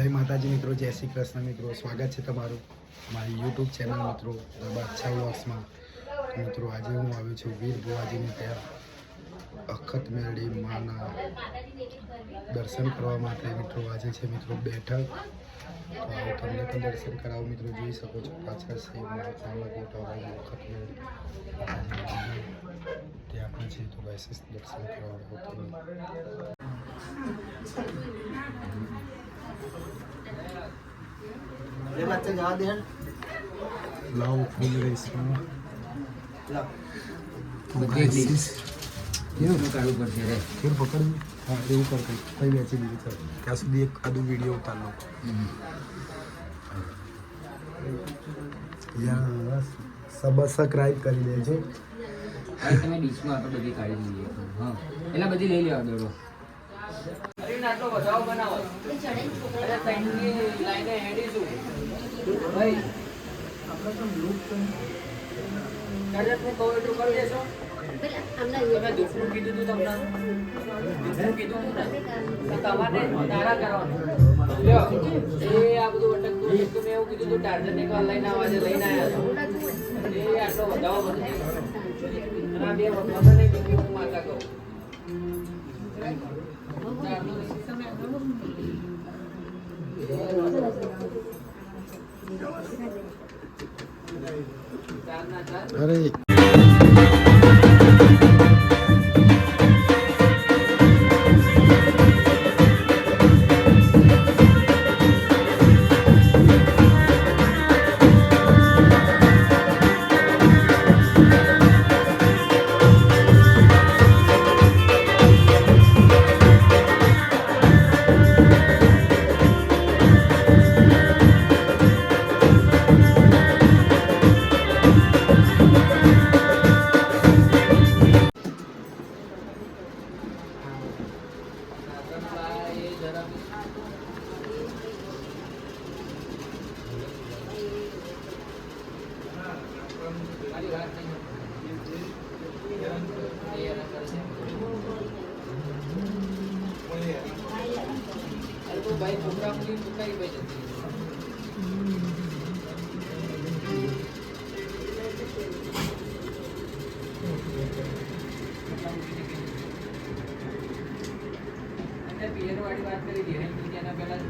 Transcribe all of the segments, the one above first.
જય માતાજી મિત્રો, જય શ્રી કૃષ્ણ મિત્રો. સ્વાગત છે તમારું મારી યુટ્યુબ ચેનલ મિત્રો બાદશાહ વ્લોગ્સમાં તો મિત્રો, આજે હું આવ્યો છું વીર ભુવાજીની ત્યાં અખત મેળી માના દર્શન કરવા માટે. મિત્રો, આજે છે મિત્રો બેઠક. તો આવો તમને પણ દર્શન કરાવો. મિત્રો, જોઈ શકો છો પાછળ છે કોટાવાળા અખત મેળી ત્યાં પણ છે. તો દર્શન કરવા. આવો તમે એ બાચ્ચા જવા દે લાવો ફૂલ રેસમાં શું કરવું પડશે રે ફૂલ પકડવું હા. એવું કર કંઈક કઈ વેચી દીધું ચાલ ત્યાં સુધી એક આદુ વીડિયો ઉતાર લો યા સબસ્ક્રાઇબ કરી દેજો તમે ડીશમાં આપણે બધી કાઢી લઈએ. હા. એટલે બધી લઈ લેવા દોડો આટલો વધારો બનાવો. અરે ત્રણની લાઈને હેડીશું ભાઈ કદાચને કહું એટલું કરી દેશો. તમે દુઃખનું કીધું તું તમને. દુઃખનું કીધું હતું ને તમારે તારા કરવાનું. લ્યો એ આ બધું અટકતું હતું મેં એવું કીધું તું ટાર્જન એક લઈને આવવા લઈને આવ્યા છો. એ આટલો વધારો બધું આ બે વખત ભાઈ છોકરા મુલી કઈ અને પિયરવાળી વાત કરી હતી બીજાના પહેલાં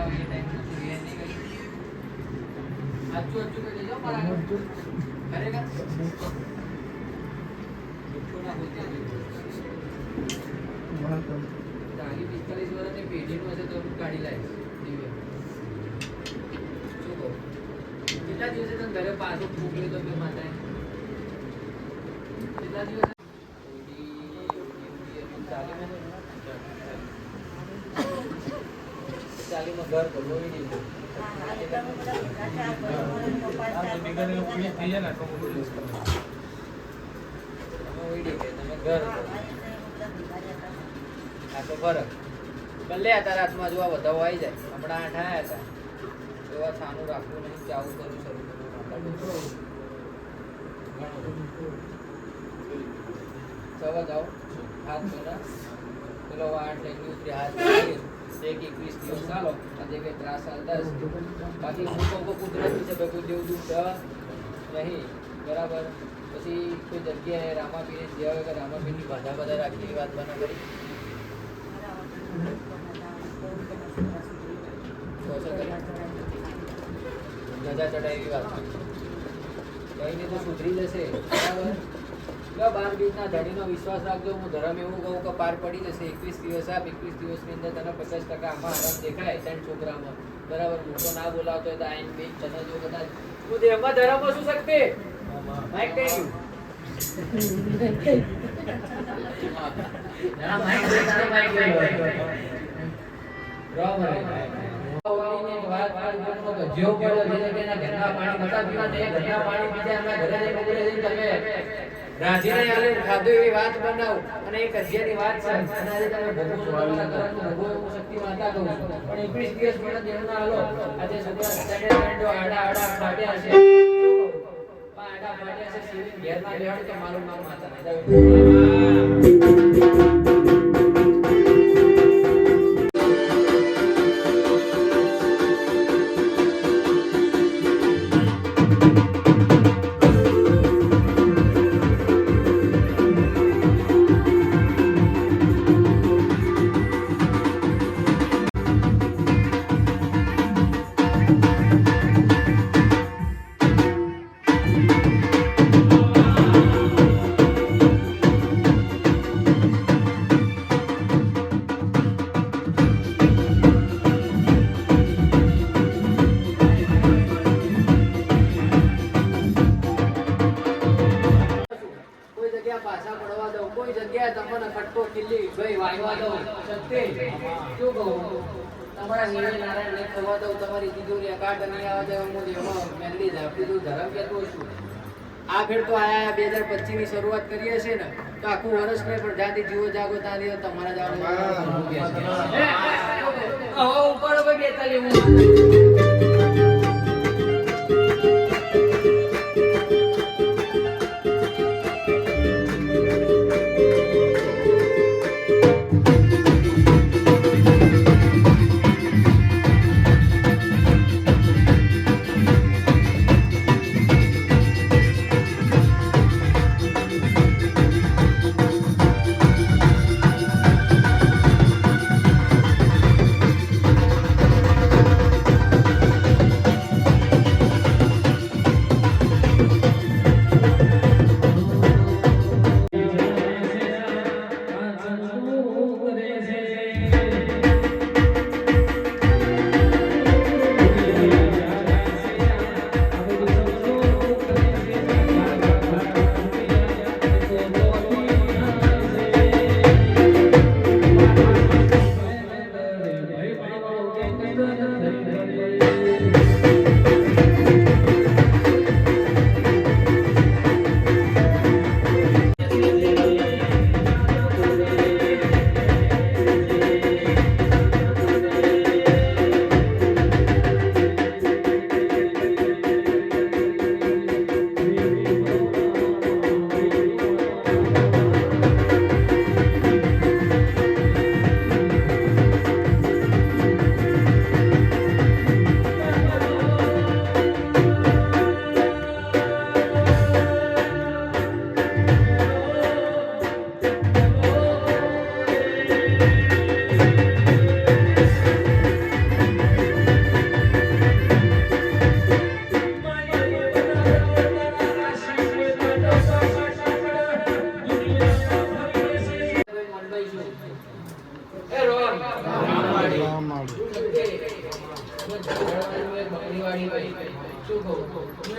હોય એ ટાઈમ તો રિયલ નહીં કરી. સાચું સાચું દેજો મારા ખરેખર જુઠ્ઠું ના બોલતી હતી. તારી પિસ્તાલીસ વર્ષની પેઢીનું હશે તો હું કાઢી લાવીશ દિવ્ય. શું કહું? કેટલા દિવસે તમે ઘરે પાછું મોકલ્યો તો મેં માતાએ? કેટલા દિવસે? ચાલીમાં ઘર તમે ઓઈડી તમે ઘર કરો. આ તો ફરક. ભલે તારા હાથમાં જોવા વધાવો આવી જાય. હમણાં આઠ આવ્યા હતા. એવા છાનું રાખવું નહીં આવું કરવું શરૂ સવા જાઓ. હાથ ધોના. પેલો આઠ લઈને ઉતરી હાથ એક એકવીસ દિવસ ચાલો. આજે કંઈ ત્રાસ ચાલતા બાકી હું કહું કુદરતી છે ભાઈ, કોઈ દેવું દુઃખ નહીં. બરાબર. પછી કોઈ જગ્યાએ રામાપીને જે હોય કે રામાપીની બાધા બધા રાખી એ વાત બના કરી. ચડાય એવી વાત કહીને તો સુધરી જશે. બરાબર? બાર બીજના ધણીનો વિશ્વાસ રાખજો. હું ધર્મ એવું કહું કે પાર પડી જશે. એકવીસ દિવસ આપ એકવીસ દિવસની અંદર તને પચાસ ટકા આમાં આરામ દેખાય ત્રણ છોકરામાં. બરાબર? મોટો ના બોલાવતો હોય તો આઈન બેન તને જો કદાચ તું દેહમાં ધર્મ શું શકતે? માઈક કઈ ગયું રામ માઈક દે, વાત છે અને તમે પણ એકવીસ દિવસ મને હાલો, આજે છોકરા આડા આડા ફાટ્યા છે આડા ફાટ્યા છે મારું માતા કોઈ જગ્યાએ તમને ખટકો કિલ્લી ભાઈ વાયવા દઉં શું કહું? તમારા નિર્ણય નારાયણ નહીં કરવા દઉં તમારી તિજોરી અકાટ નહીં આવવા દઉં હું એમાં મેળવી જાઉં ધરમ કહેતો છું. આ ફેર તો આયા બે હજાર પચીસની શરૂઆત કરીએ છીએ ને તો આખું વર્ષ નહીં પણ જ્યાંથી જીવો જાગો ત્યાંથી તમારા જવાનું ઉપર બેતાલી હું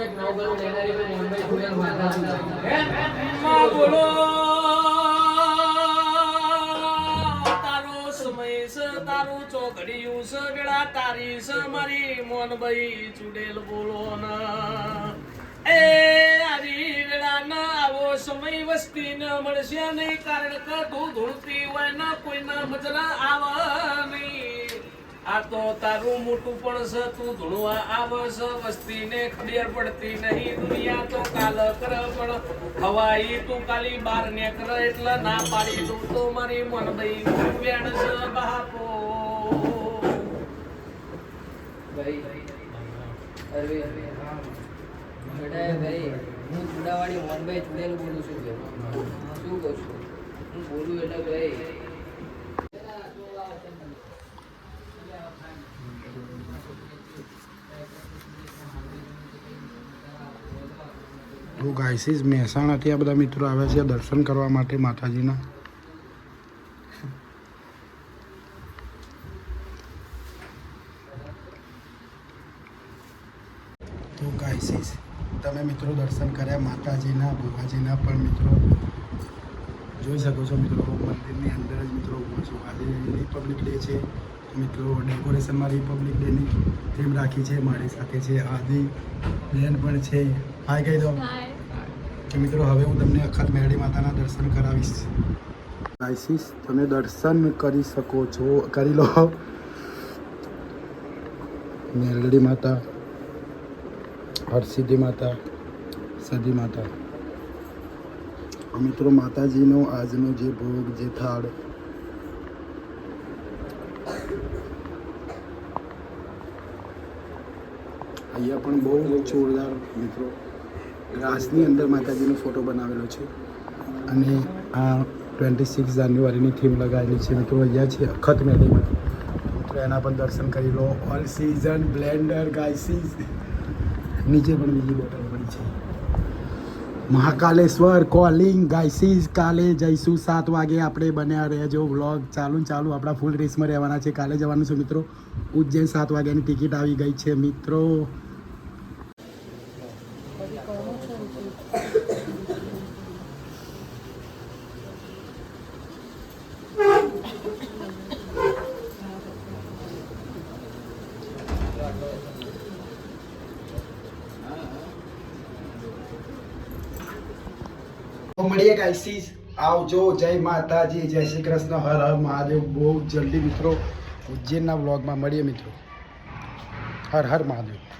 માં છે વેળા તારી મારી મોનભાઈ ચુડેલ બોલો ના એ આવી વેળા આવો સમય વસ્તી મળશે નહીં કારણ કે તું ધૂળતી હોય ના કોઈના મજરા આવા નહીં. આ તો તારું મોટું પણ છે, તું આવે વસ્તી વસ્તીને ખબર પડતી નહીં, દુનિયા તો કાલ કર પણ હવાઈ તું કાલી બાર ને કર એટલે ના પાડી દઉં તો મારી મન ભાઈ વેણ છે, બાપો. ભાઈ, અરવિંદ બેટા ભાઈ, હું ચુડાવાળી મોનભાઈ ચુડેલ બોલું છું શું કહું છું? હું બોલું એટલે ભાઈ ગાયસીસ મહેસાણાથી આ બધા મિત્રો આવે છે દર્શન કરવા માટે માતાજીના. તો ગાયસીસ, તમે મિત્રો દર્શન કર્યા માતાજીના ભોગાજીના પણ મિત્રો જોઈ શકો છો મિત્રો, મંદિરની અંદર જ મિત્રો ઊભો છું. આજે રિપબ્લિક ડે છે મિત્રો ડેકોરેશનમાં રિપબ્લિક ડેની થીમ રાખી છે, મારી સાથે છે આદિ, બેન પણ છે. હાય કહી દો કે મિત્રો, હવે હું તમને અખત મેરડી માતાના દર્શન કરાવીશ. ગાયસીસ તમે દર્શન કરી શકો છો. કરી લો. મેરડી માતા, હરસિદ્ધિ માતા, સદી માતા. મિત્રો, માતાજીનો આજનો જે ભોગ, જે થાળ, અહીંયા પણ બહુ જોરદાર, મિત્રો. ગ્લાસની અંદર માતાજીનો ફોટો બનાવેલો છે. અને આ ટ્વેન્ટી સિક્સ જાન્યુઆરીની થીમ લગાવેલી છે. મિત્રો, અહીંયા છે અખત મેળીમાં તો એના પણ દર્શન કરી લો. ઓલ સિઝન બ્લેન્ડર ગાયસીસ નીચે પણ બીજી બોટલ પડી છે. મહાકાલેશ્વર કોલિંગ ગાયસીસ કાલે જઈશું. સાત વાગે આપણે બન્યા રહેજો વ્લોગ ચાલુ ચાલુ આપણા ફૂલ રેસમાં રહેવાના છે. કાલે જવાનું છે મિત્રો. ઉજ્જૈન સાત વાગ્યાની ટિકિટ આવી ગઈ છે. મિત્રો તો મળીએ ગાઈસીસ આવજો. જય માતાજી, જય શ્રી કૃષ્ણ. હર હર મહાદેવ. બહુ જલ્દી મિત્રો, ઉજ્જૈનના વ્લોગમાં મળીએ મિત્રો. હર હર મહાદેવ.